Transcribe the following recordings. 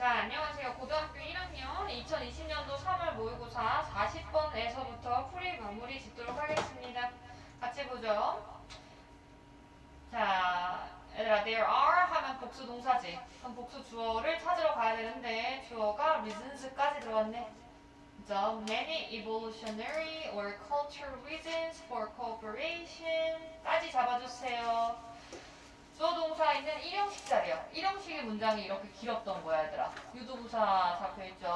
자, 안녕하세요. 고등학교 1학년 2020년도 3월 모의고사 40번에서부터 풀이 마무리 짓도록 하겠습니다. 같이 보죠. 자, 얘들아, there are 하면 복수 동사지. 그럼 복수 주어를 찾으러 가야 되는데 주어가 reasons까지 들어왔네. The many evolutionary or cultural reasons for cooperation 까지 잡아주세요. 주어 동사 있는 일형식 자리요. 일형식의 문장이 이렇게 길었던 거야, 얘들아. 유도부사 잡혀있죠?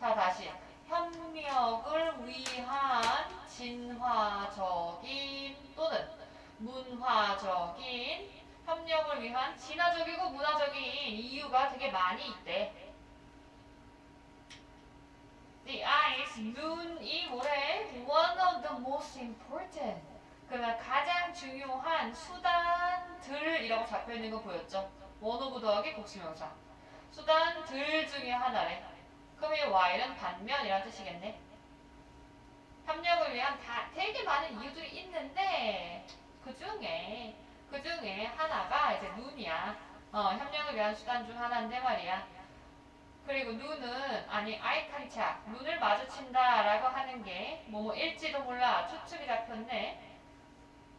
자, 다시. 협력을 위한 진화적인 또는 문화적인 협력을 위한 진화적이고 문화적인 이유가 되게 많이 있대. The ice, 눈이 뭐래? One of the most important. 그러면 가장 중요한 수단들이라고 잡혀 있는 거 보였죠? 원오브 더하기 복수명사. 수단들 중에 하나래. 그럼 이 y는 반면이란 뜻이겠네. 협력을 위한 다 되게 많은 이유들이 있는데 그 중에 그 중에 하나가 이제 눈이야. 어, 협력을 위한 수단 중 하나인데 말이야. 그리고 눈은 아니 contact 눈을 마주친다라고 하는 게 뭐뭐일지도 몰라 추측이 잡혔네.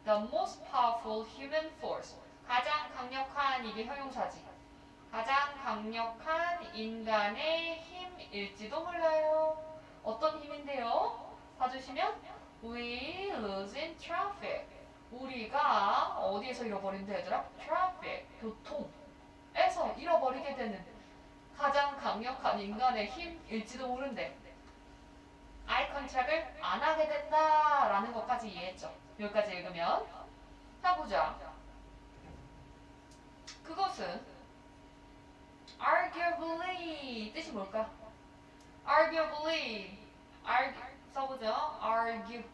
The most powerful human force 가장 강력한 이게 형용사지. 가장 강력한 인간의 힘일지도 몰라요. 어떤 힘인데요? 봐주시면 we lose in traffic. 우리가 어디에서 잃어버린다 얘들아? traffic 교통에서 잃어버리게 되는 가장 강력한 인간의 힘일지도 모른대. 아이 컨택을 안 하게 된다라는 것까지 이해했죠. 여기까지 읽으면 자 보자. 그것은 arguably 뜻이 뭘까? arguably argue 써보죠. argue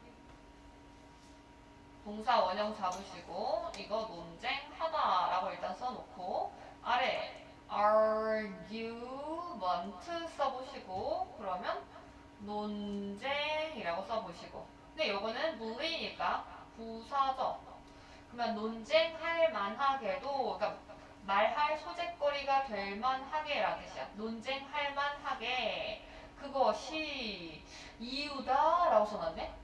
동사 원형 잡으시고 이거 논쟁하다라고 일단 써놓고 아래 argument 써보시고 그러면 논쟁이라고 써보시고 근데 요거는 물리니까 부사죠. 그러면 논쟁할 만하게도 그러니까 말할 소재거리가 될 만하게라는 뜻이야. 논쟁할 만하게. 그것이 이유다라고 써놨네.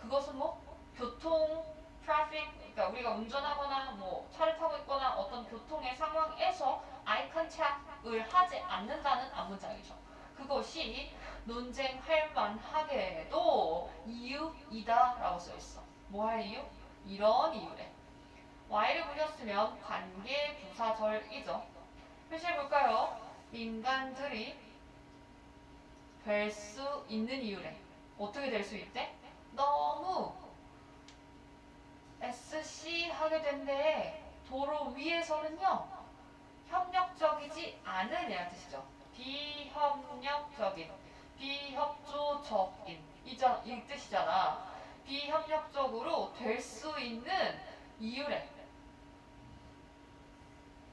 그것은 뭐? 교통 트래픽 그러니까 우리가 운전하거나 뭐 차를 타고 있거나 어떤 교통의 상황에서 아이 컨택을 하지 않는다는 앞문장이죠. 그것이 논쟁할 만하게도 이유이다라고 써 있어. 뭐할 이유? 이런 이유래. y를 보셨으면 관계 부사절이죠. 표시해 볼까요? 인간들이 될 수 있는 이유래. 어떻게 될 수 있대? 너무 SC 하게 된데 도로 위에서는요 협력적이지 않으냐는 뜻이죠. 비협력적인, 비협조적인 이 뜻이잖아. 비협력적으로 될 수 있는 이유래.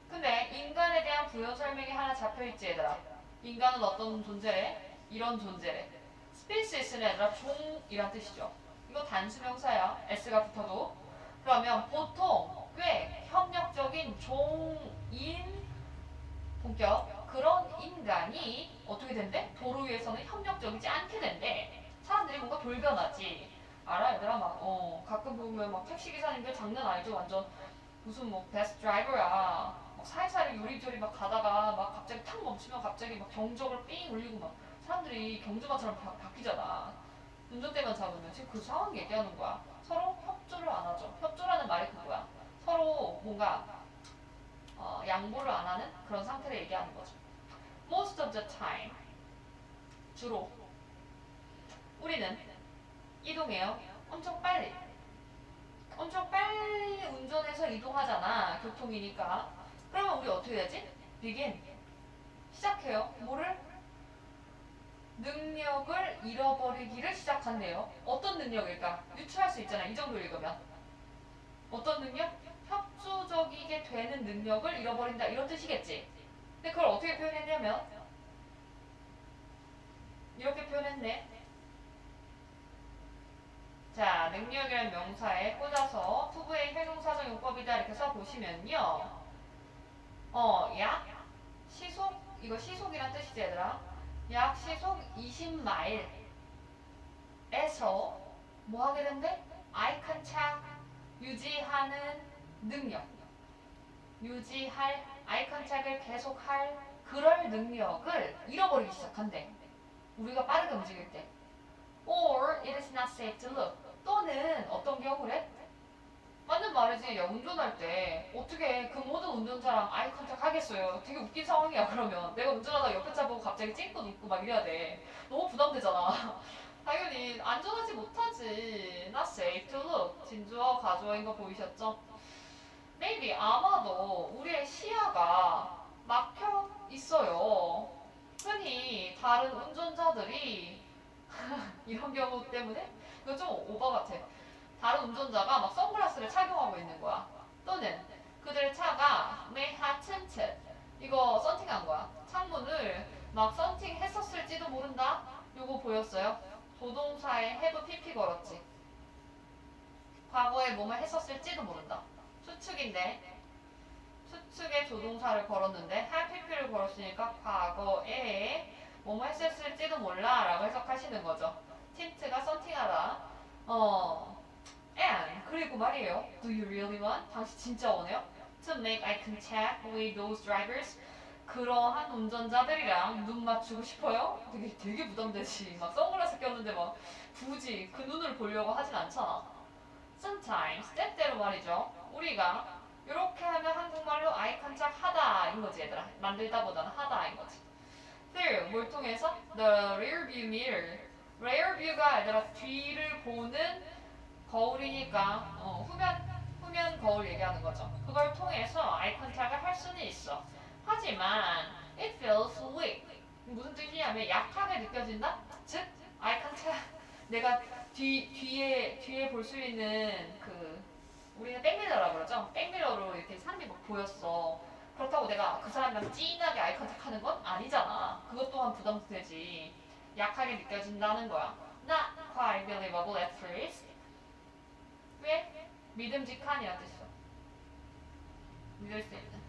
근데 인간에 대한 부연 설명이 하나 잡혀있지 얘들아. 인간은 어떤 존재래? 이런 존재래. 스피시스는 얘들아 종이란 뜻이죠. 이거 단수 명사야. S가 붙어도. 그러면 보통 꽤 협력적인 종인 본격 그런 인간이 어떻게 된대? 도로 위에서는 협력적이지 않게 된대. 사람들이 뭔가 돌변하지. 알아 얘들아? 막 어, 가끔 보면 막 택시 기사님들 장난 아니죠? 완전 무슨 뭐 베스트 드라이버야 막 살살 요리조리 막 가다가 막 갑자기 탁 멈추면 갑자기 막 경적을 삥 울리고 막 사람들이 경주마처럼 바, 바뀌잖아. 운전대만 잡으면 지금 그 상황 얘기하는 거야. 서로 협조를 안 하죠. 협조라는 말이 그거야. 서로 뭔가 어, 양보를 안 하는 그런 상태를 얘기하는 거죠 most of the time 주로 우리는 이동해요. 엄청 빨리. 엄청 빨리 운전해서 이동하잖아. 교통이니까. 그러면 우리 어떻게 되지? begin. 시작해요. 뭐를? 능력을 잃어버리기를 시작한대요. 어떤 능력일까? 유추할 수 있잖아. 이 정도 읽으면. 어떤 능력? 협조적이게 되는 능력을 잃어버린다. 이런 뜻이겠지. 근데 그걸 어떻게 표현했냐면 이렇게 표현했네. 자, 능력이라는 명사에 꽂아서 투부의 형용사적 용법이다 이렇게 써보시면요. 어, 약, 시속 이거 시속이란 뜻이지 얘들아. 약 시속 20마일에서 뭐 하게 된대? 아이 컨택 유지하는 능력. 유지할 아이 컨택을 계속할 그럴 능력을 잃어버리기 시작한대. 우리가 빠르게 움직일 때. Or it is not safe to look. 또는 어떤 경우래? 맞는 말이지. 야, 운전할 때 어떻게 그 모든 운전자랑 아이 컨택 하겠어요? 되게 웃긴 상황이야, 그러면. 내가 운전하다가 옆에 차 보고 갑자기 찡긋 웃고 막 이래야 돼. 너무 부담되잖아. 당연히 안전하지 못하지. Not safe to look. 진주어, 가주어인 거 보이셨죠? Maybe 아마도 우리의 시야가 막혀 있어요. 흔히 다른 운전자들이 이런 경우 때문에 이거 좀 오버 같아. 다른 운전자가 막 선글라스를 착용하고 있는 거야. 또는 그들의 차가 tinted 이거 썬팅한 거야. 창문을 막 썬팅했었을지도 모른다. 요거 보였어요? 조동사에 have pp 걸었지. 과거에 뭐뭐 했었을지도 모른다. 추측인데 추측에 조동사를 걸었는데 have pp를 걸었으니까 과거에 뭐뭐 했었을지도 몰라라고 해석하시는 거죠. 틴트가 썬팅하다. 어. And 그리고 말이에요. Do you really want? 당신 진짜 원해요? To make eye contact with those drivers. 그러한 운전자들이랑 눈 맞추고 싶어요? 되게 되게 부담되지. 막 선글라스 꼈는데 막 굳이 그 눈을 보려고 하진 않잖아. Sometimes 때때로 말이죠. 우리가 이렇게 하면 한국말로 eye contact 하다인 거지 얘들아. 만들다보다는 하다인 거지. Through 뭘 통해서? The rear view mirror. Rear view가 얘들아 뒤를 보는 거울이니까 어, 후면 후면 거울 얘기하는 거죠. 그걸 통해서 아이 컨택을 할 수는 있어. 하지만 it feels weak. 무슨 뜻이냐면 약하게 느껴진다. 즉 아이 컨택 내가 뒤 뒤에 뒤에 볼 수 있는 그 우리는 백미러라고 그러죠. 백미러로 이렇게 사람이 막 보였어. 그렇다고 내가 그 사람이랑 찐하게 아이 컨택하는 건 아니잖아. 그것 또한 부담되지. 약하게 느껴진다는 거야. Not quite believable at first. 왜? 믿음직한이란 뜻이죠. 믿을 수 있는.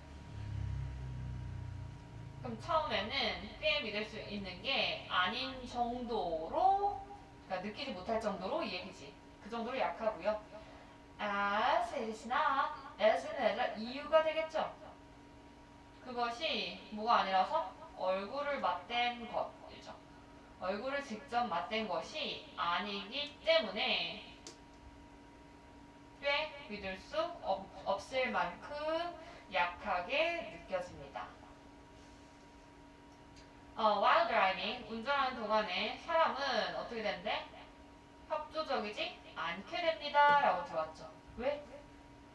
그럼 처음에는 꽤 믿을 수 있는 게 아닌 정도로, 그러니까 느끼지 못할 정도로 이 얘기지. 그 정도로 약하고요. As it is not, as는 아니라 이유가 되겠죠. 그것이 뭐가 아니라서 얼굴을 맞댄 것이죠. 얼굴을 직접 맞댄 것이 아니기 때문에 꽤 믿을 수 없, 없을 만큼 약하게 느껴집니다. 어, while driving, 운전하는 동안에 사람은 어떻게 된대? 협조적이지 않게 됩니다. 라고 들어왔죠. 왜?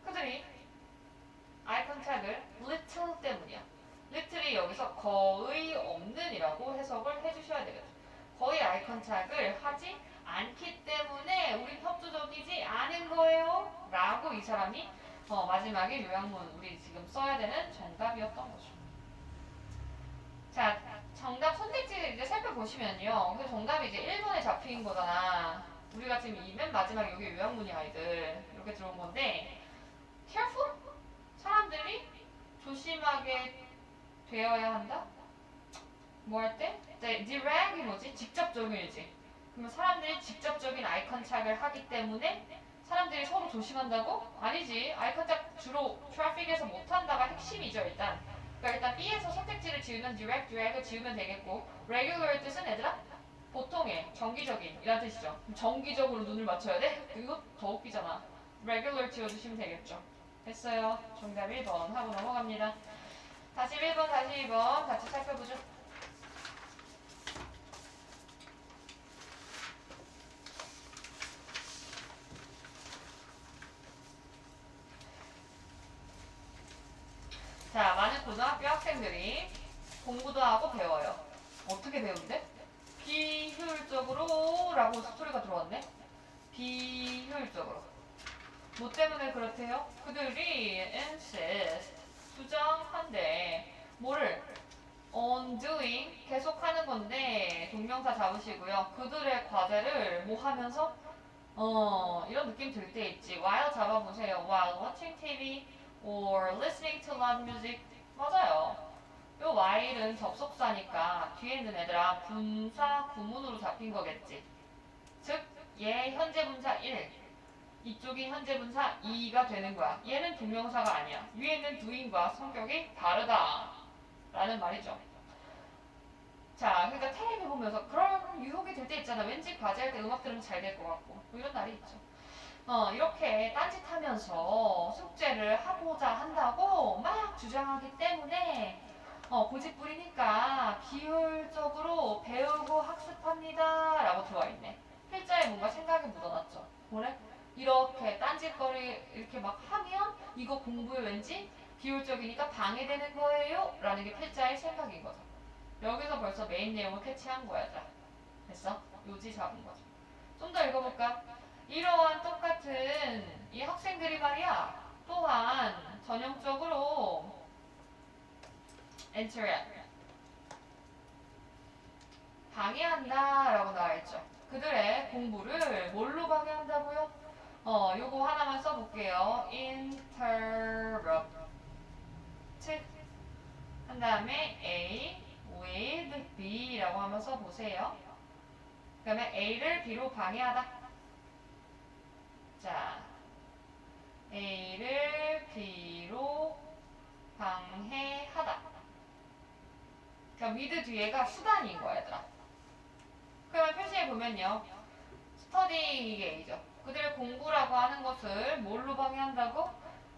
그들이 아이 컨택을 little 때문이야. little이 여기서 거의 없는이라고 해석을 해주셔야 되겠죠. 거의 아이 컨택을 하지 않기 때문에 우리 협조적이지 않은 거예요. 라고 이 사람이 어, 마지막에 요약문 우리 지금 써야 되는 정답이었던 거죠. 자, 정답 선택지를 이제 살펴보시면요. 그 정답이 이제 1번에 잡힌 거잖아. 우리가 지금 이 맨 마지막에 여기 요약문이 아이들 이렇게 들어온 건데 careful? 사람들이 조심하게 되어야 한다? 뭐 할 때? 네, direct이 뭐지? 직접적이지. 그러면 사람들이 직접적인 아이 컨택을 하기 때문에 사람들이 서로 조심한다고? 아니지. 아이 컨택 주로 트래픽에서 못 한다가 핵심이죠, 일단. 그러니까 일단 B에서 선택지를 지우면 direct, drag을 지우면 되겠고 regular의 뜻은 얘들아? 보통의, 정기적인 이란 뜻이죠. 정기적으로 눈을 맞춰야 돼? 이거 더 웃기잖아. regular 지워주시면 되겠죠. 됐어요. 정답 1번 하고 넘어갑니다. 다시 1번, 다시 2번 같이 살펴보죠. 자, 많은 고등학교 학생들이 공부도 하고 배워요. 어떻게 배운대? 비효율적으로 라고 스토리가 들어왔네. 비효율적으로. 뭐 때문에 그렇대요? 그들이 insist, 수정한대. 뭐를? on doing, 계속하는 건데 동명사 잡으시고요. 그들의 과제를 뭐 하면서? 어, 이런 느낌 들 때 있지. while 잡아보세요. while watching TV or listening to loud music. 맞아요. 요 while은 접속사니까 뒤에 있는 애들아 분사 구문으로 잡힌 거겠지. 즉, 얘 현재 분사 1, 이쪽이 현재 분사 2가 되는 거야. 얘는 동명사가 아니야. 위에 있는 doing과 성격이 다르다. 라는 말이죠. 자, 그러니까 텔레비 보면서 그런 유혹이 될 때 있잖아. 왠지 과제할 때 음악 들으면 잘 될 것 같고. 뭐 이런 날이 있죠. 어, 이렇게 딴짓하면서 숙제를 하고자 한다고 막 주장하기 때문에 어, 고집 부리니까 비효율적으로 배우고 학습합니다. 라고 들어와 있네. 필자에 뭔가 생각이 묻어났죠. 뭐래? 이렇게 딴짓거리 이렇게 막 하면 이거 공부에 왠지 비효율적이니까 방해되는 거예요. 라는 게 필자의 생각인 거죠. 여기서 벌써 메인 내용을 캐치한 거야. 자, 됐어? 요지 잡은 거죠. 좀 더 읽어볼까? 이러한 똑같은 이 학생들이 말이야. 또한 전형적으로 interact 방해한다 라고 나와 있죠. 그들의 공부를 뭘로 방해한다고요? 어, 요거 하나만 써볼게요. interrupt 한 다음에 A with B라고 한번 써보세요. 그러면 A를 B로 방해하다. 자, A를 B로 방해하다. 그러니까 with 뒤에가 수단인 거야, 얘들아. 그러면 표시해 보면요. 스터디잉 이게 A죠. 그들의 공부라고 하는 것을 뭘로 방해한다고?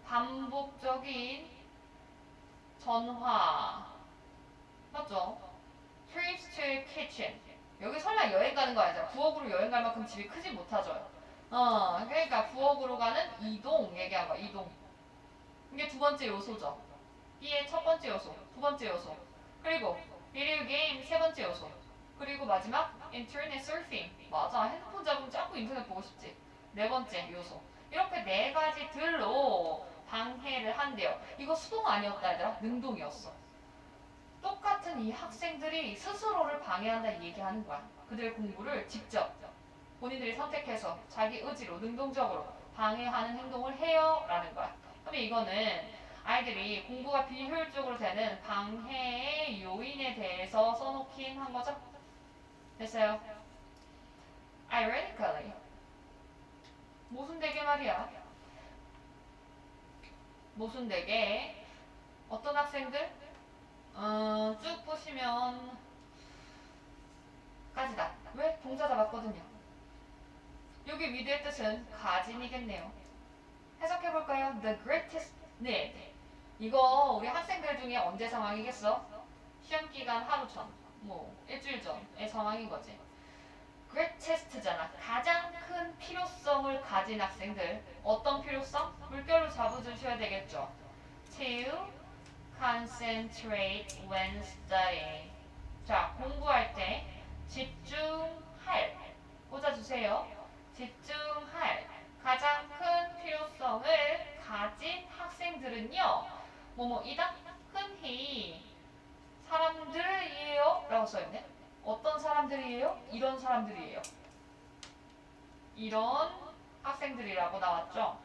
반복적인 전화. 맞죠? trips to kitchen. 여기 설마 여행 가는 거 아니죠? 부엌으로 여행 갈 만큼 집이 크지 못하죠. 어, 그러니까 부엌으로 가는 이동 거야, 이동. 이게 두 번째 요소죠. B의 첫 번째 요소, 두 번째 요소. 그리고 비디오 게임 세 번째 요소. 그리고 마지막 인터넷 서핑. 맞아, 핸드폰 잡으면 자꾸 인터넷 보고 싶지. 네 번째 요소. 이렇게 네 가지들로 방해를 한대요. 이거 수동 아니었다 얘들아. 능동이었어. 똑같은 이 학생들이 스스로를 방해한다 이 얘기하는 거야. 그들의 공부를 직접 본인들이 선택해서 자기 의지로 능동적으로 방해하는 행동을 해요 라는 거야. 근데 이거는 아이들이 공부가 비효율적으로 되는 방해의 요인에 대해서 써놓긴 한 거죠. 됐어요? Ironically 모순되게 말이야. 모순되게 어떤 학생들? 어, 쭉 보시면 까지다. 왜? 동사 잡았거든요. 여기 위드의 뜻은 가진이겠네요. 해석해볼까요? The greatest need. 이거 우리 학생들 중에 언제 상황이겠어? 시험 기간 하루 전, 뭐 일주일 전의 상황인 거지. greatest잖아. 가장 큰 필요성을 가진 학생들. 어떤 필요성? 물결로 잡아주셔야 되겠죠. to concentrate when studying. 자, 공부할 때 집중할. 꽂아주세요. 집중할. 가장 큰 필요성을 가진 학생들은요. 뭐뭐이다? 흔히 사람들이에요. 라고 써있네. 어떤 사람들이에요? 이런 사람들이에요. 이런 학생들이라고 나왔죠.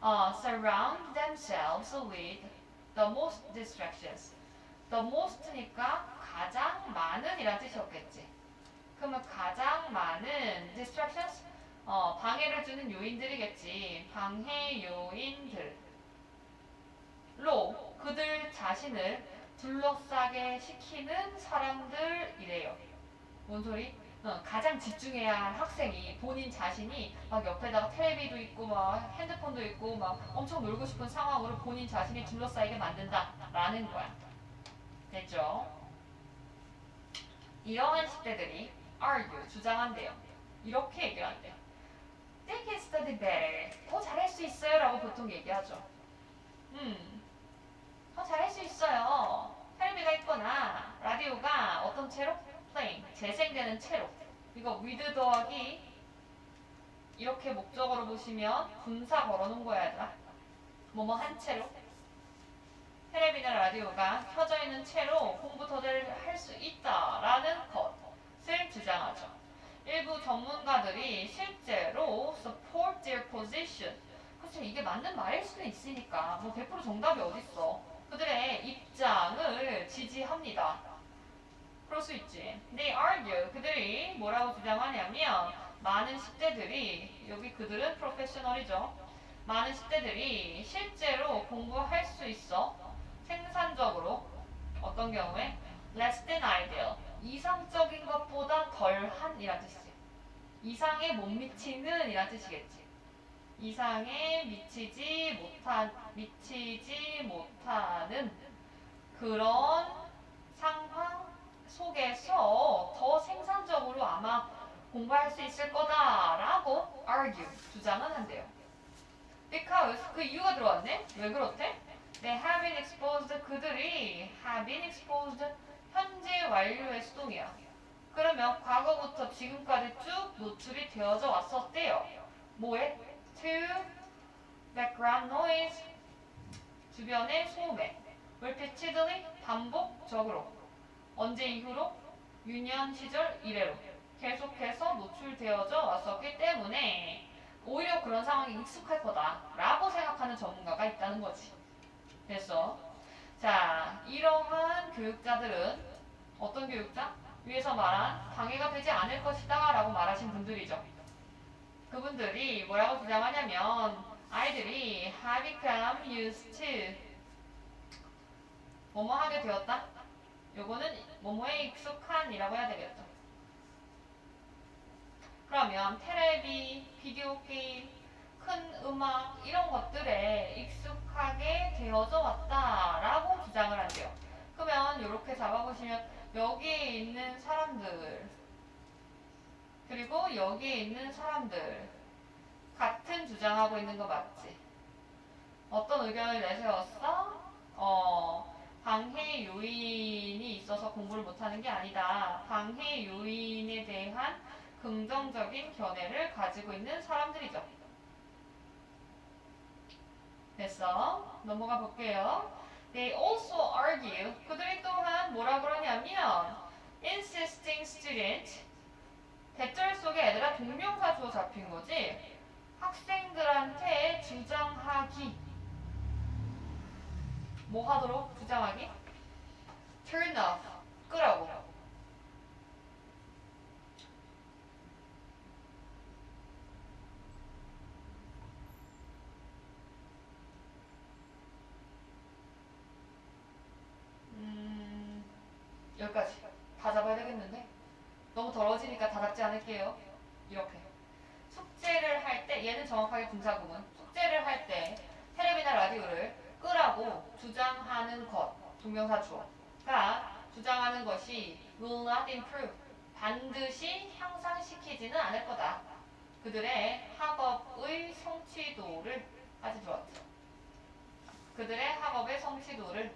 어, surround themselves with the most distractions. the most니까 가장 많은 이란 뜻이었겠지. 그러면 가장 많은 distractions? 어, 방해를 주는 요인들이겠지. 방해 요인들로 그들 자신을 둘러싸게 시키는 사람들이래요. 뭔 소리? 어, 가장 집중해야 할 학생이 본인 자신이 막 옆에다가 텔레비도 있고 막 핸드폰도 있고 막 엄청 놀고 싶은 상황으로 본인 자신이 둘러싸이게 만든다라는 거야. 됐죠? 이러한 10대들이 argue, 주장한대요. 이렇게 얘기를 한대요. They can study better. 더 잘할 수 있어요. 라고 보통 얘기하죠. 음, 더 잘할 수 있어요. 텔레비가 있거나 라디오가 어떤 채로? playing. 재생되는 채로. 이거 with 더하기 이렇게 목적어로 보시면 분사 걸어놓은 거야 얘들아. 뭐뭐 한 채로. 텔레비나 라디오가 켜져 있는 채로 더할수 있다라는 것을 주장하죠. 일부 전문가들이 실제로 support their position. 그렇죠. 이게 맞는 말일 수도 있으니까 뭐 100% 정답이 어딨어. 그들의 입장 입장을 지지합니다. 그럴 수 있지. They argue. 그들이 뭐라고 주장하냐면 많은 10대들이 여기 그들은 프로페셔널이죠. 많은 10대들이 실제로 공부할 수 있어. 생산적으로 어떤 경우에 less than ideal. 이상적인 것보다 덜한 이란 뜻이지. 이상에 못 미치는 이란 뜻이겠지. 이상에 미치지 못한 미치지 못하는 그런 상황 속에서 더 생산적으로 아마 공부할 수 있을 거다라고 argue 주장은 한대요. Because 그 이유가 들어왔네. 왜 그렇대? They have been exposed 그들이 have been exposed 현재 완료의 수동이야. 그러면 과거부터 지금까지 쭉 노출이 되어져 왔었대요. 뭐에? To background noise 주변의 소음에 repeatedly 반복적으로 언제 이후로 유년 시절 이래로 계속해서 노출되어져 왔었기 때문에 오히려 그런 상황이 익숙할 거다라고 생각하는 전문가가 있다는 거지. 됐어? 자, 이러한 교육자들은 어떤 교육자? 위에서 말한 방해가 되지 않을 것이다 라고 말하신 분들이죠. 그분들이 뭐라고 주장하냐면 아이들이 have become used to 뭐뭐 하게 되었다? 요거는 뭐뭐에 익숙한이라고 해야 되겠죠. 그러면 테레비, 비디오 게임, 큰 음악 이런 것들에 익숙하게 되어져 왔다라고 주장을 한대요. 그러면 이렇게 잡아보시면 여기에 있는 사람들 그리고 여기에 있는 사람들 같은 주장하고 있는 거 맞지? 어떤 의견을 내세웠어? 어, 방해 요인이 있어서 공부를 못하는 게 아니다. 방해 요인에 대한 긍정적인 견해를 가지고 있는 사람들이죠. 됐어? 넘어가 볼게요. They also argue. 그들이 또한 뭐라 그러냐면 insisting student 대절 속에 애들아 동명사 주어 잡힌 거지. 학생들한테 주장하기. 뭐 하도록 주장하기? turn off. 끄라고. 음, 여기까지. 다 잡아야 되겠는데? 너무 더러워지니까 다 잡지 않을게요. 이렇게. 숙제를 할 때, 얘는 정확하게 분사구문. 숙제를 할 때, 테레비나 라디오를 끄라고 주장하는 것. 동명사 주어가 주장하는 것이 will not improve. 반드시 향상시키지는 않을 거다. 그들의 학업의 성취도를 까지 들어왔죠. 그들의 학업의 성취도를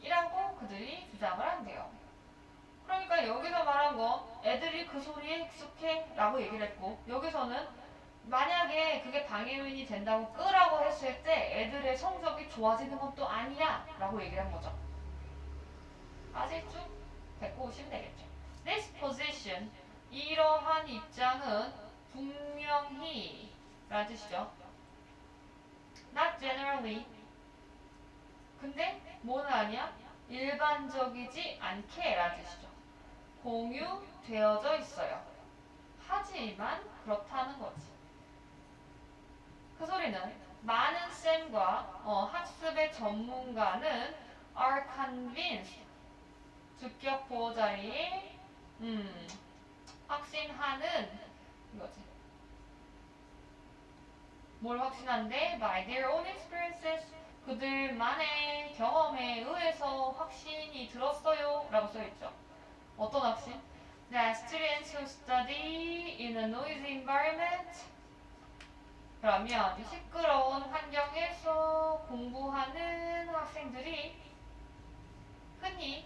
이라고 그들이 주장을 한대요. 그러니까 여기서 말한 거 애들이 그 소리에 익숙해 라고 얘기를 했고 여기서는 만약에 그게 방해 요인이 된다고 끄라고 했을 때 애들의 성적이 좋아지는 것도 아니야 라고 얘기를 한 거죠. 아직 쭉 데리고 오시면 되겠죠. This position 이러한 입장은 분명히 라는 뜻이죠. Not generally 근데 뭐는 아니야? 일반적이지 않게 라는 뜻이죠. 공유되어져 있어요. 하지만 그렇다는 거지. 그 소리는 많은 쌤과 어, 학습의 전문가는 are convinced 주격 보호 자리에 음, 확신하는 이거지. 뭘 확신한데? By their own experiences 그들만의 경험에 의해서 확신이 들었어요 라고 써있죠. 어떤 확신? That students who study in a noisy environment 그러면 시끄러운 환경에서 공부하는 학생들이 흔히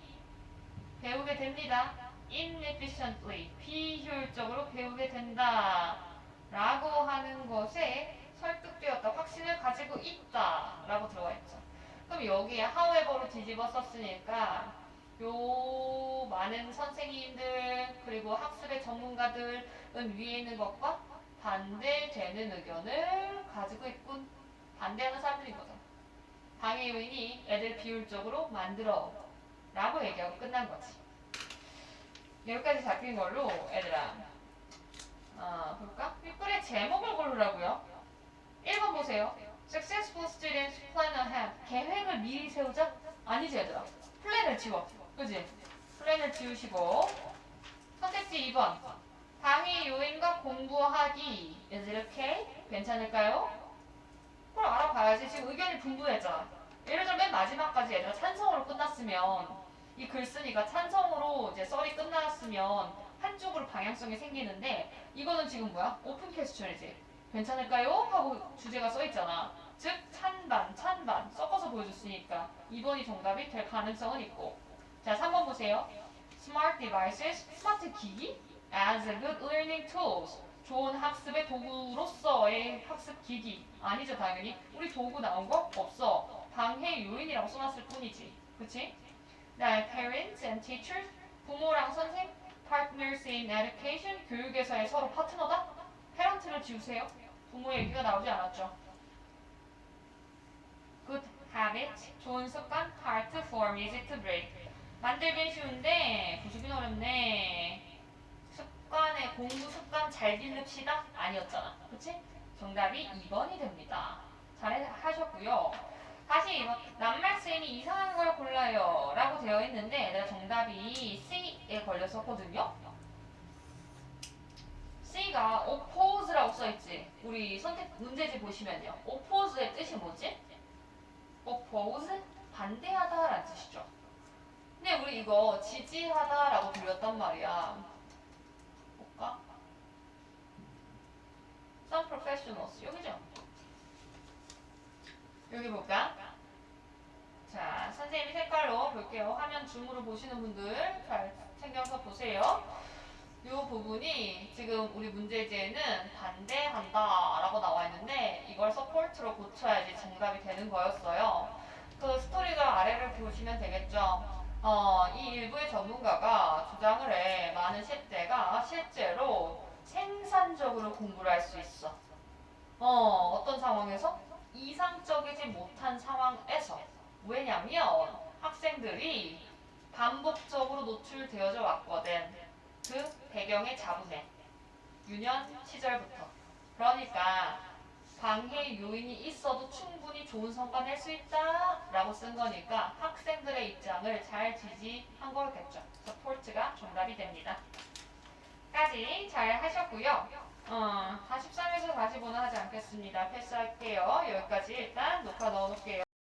배우게 됩니다. inefficiently 비효율적으로 배우게 된다 라고 하는 것에 설득되었다 확신을 가지고 있다 라고 들어와 있죠. 그럼 여기에 however로 뒤집어 썼으니까 요 많은 선생님들 그리고 학습의 전문가들은 위에 있는 것과 반대되는 의견을 가지고 있군. 반대하는 사람들인 거죠. 방해 요인이 애들 비율적으로 만들어 라고 얘기하고 끝난 거지. 여기까지 잡힌 걸로 애들아 어, 볼까? 윗글의 제목을 고르라고요. 1번 보세요. Successful students plan ahead. 계획을 미리 세우자? 아니지 얘들아. 플랜을 지워. 그지? 플랜을 지우시고 선택지 2번. 방해 요인과 공부하기. Is okay? 괜찮을까요? 그걸 알아봐야지. 지금 의견이 분분했잖아. 예를 들어 맨 마지막까지 얘들아 찬성으로 끝났으면 이 글쓴이가 찬성으로 이제 썰이 끝났으면 한쪽으로 방향성이 생기는데 이거는 지금 뭐야? 오픈 퀘스천이지. 괜찮을까요? 하고 주제가 써 있잖아. 즉 찬반, 찬반 섞어서 보여줬으니까 2번이 정답이 될 가능성은 있고. 자, 3번 보세요. Smart devices, 스마트 기기 as good learning tools. 좋은 학습의 도구로서의 학습 기기. 아니죠, 당연히. 우리 도구 나온 거 없어. 방해 요인이라고 써놨을 뿐이지. 그치? 네, parents and teachers. 부모랑 선생, partners in education. 교육에서의 서로 파트너다. 페런트를 지우세요. 부모의 얘기가 나오지 않았죠. Good habit, 좋은 습관, hard to form, easy to break. 만들긴 쉬운데 부수긴 어렵네. 습관의 공부 습관 잘 기릅시다 아니었잖아, 그렇지? 정답이 2번이 됩니다. 잘 하셨고요. 다시 2번 낱말 쌤이 이상한 걸 골라요 라고 되어 있는데 내가 정답이 C에 걸렸었거든요. C가 oppose라고 써있지. 우리 선택 문제지 보시면요. oppose의 뜻이 뭐지? oppose? 반대하다라는 뜻이죠. 근데 우리 이거 지지하다라고 불렸단 말이야. 볼까? Some professionals 여기죠. 여기 볼까? 자, 선생님이 색깔로 볼게요. 화면 줌으로 보시는 분들 잘 챙겨서 보세요. 이 부분이 지금 우리 문제지에는 반대한다 라고 나와 있는데 이걸 서포트로 고쳐야지 정답이 되는 거였어요. 그 스토리가 아래를 보시면 되겠죠. 어, 이 일부의 전문가가 주장을 해 많은 10대가 실제로 생산적으로 공부를 할 수 있어. 어, 어떤 상황에서? 이상적이지 못한 상황에서. 왜냐면 학생들이 반복적으로 노출되어져 왔거든. 그 배경의 자본에 유년 시절부터 그러니까 방해 요인이 있어도 충분히 좋은 성과 낼 수 있다라고 쓴 거니까 학생들의 입장을 잘 지지한 거겠죠. 서포트가 정답이 됩니다. 까지 잘 하셨고요. 어, 43에서 45는 하지 않겠습니다. 패스할게요. 여기까지 일단 녹화 넣어놓을게요.